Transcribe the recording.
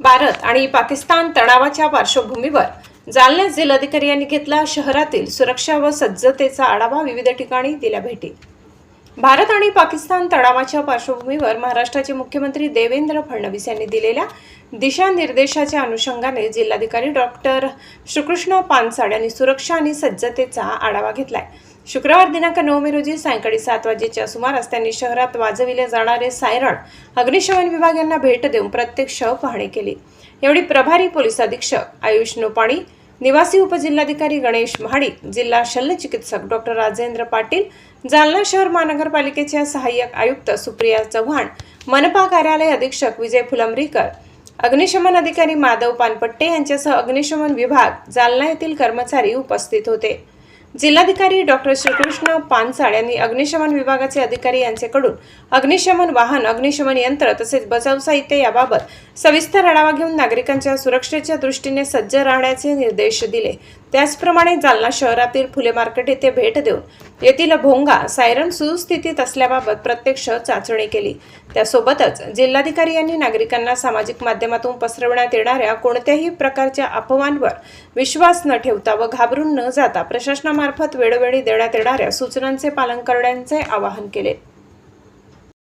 भारत आणि पाकिस्तान तणावाच्या पार्श्वभूमीवर जालन्यात जिल्हाधिकारी यांनी घेतला शहरातील सुरक्षा व सज्जतेचा आढावा विविध ठिकाणी दिल्या भेटी. भारत आणि पाकिस्तान तणावाच्या पार्श्वभूमीवर महाराष्ट्राचे मुख्यमंत्री देवेंद्र फडणवीस यांनी दिलेल्या दिशानिर्देशाच्या अनुषंगाने जिल्हाधिकारी डॉक्टर श्रीकृष्ण पानसाड यांनी सुरक्षा आणि सज्जतेचा आढावा घेतलाय. शुक्रवार दिनांक नऊ मे रोजी सायंकाळी सात वाजेच्या सुमारास त्यांनी शहरात वाजविले जाणारे सायरण अग्निशमन विभाग यांना भेट देऊन प्रत्यक्ष पाहणी केली. यावेळी प्रभारी पोलीस अधीक्षक आयुष नोपाणी निवासी उपजिल्हाधिकारी गणेश महाडिक जिल्हा शल्य चिकित्सक डॉक्टर राजेंद्र पाटील जालना शहर महानगरपालिकेच्या सहाय्यक आयुक्त सुप्रिया चव्हाण मनपा कार्यालय अधीक्षक विजय फुलंब्रीकर अग्निशमन अधिकारी माधव पानपट्टे यांच्यासह अग्निशमन विभाग जालना येथील कर्मचारी उपस्थित होते. जिल्हाधिकारी डॉक्टर श्रीकृष्ण पानसाळ यांनी अग्निशमन विभागाचे अधिकारी यांच्याकडून अग्निशमन वाहन अग्निशमन यंत्र तसेच बचाव साहित्य याबाबत सविस्तर आढावा घेऊन नागरिकांच्या सुरक्षेच्या दृष्टीने सज्ज राहण्याचे निर्देश दिले. त्याचप्रमाणे जालना शहरातील फुले मार्केट येथे भेट देऊन येथील भोंगा सायरन सुस्थितीत असल्याबाबत प्रत्यक्ष चाचणी केली. त्यासोबतच जिल्हाधिकारी यांनी नागरिकांना सामाजिक माध्यमातून पसरवण्यात येणाऱ्या कोणत्याही प्रकारच्या अफवांवर विश्वास न ठेवता व घाबरून न जाता प्रशासनामार्फत वेळोवेळी देण्यात येणाऱ्या सूचनांचे पालन करण्याचे आवाहन केले.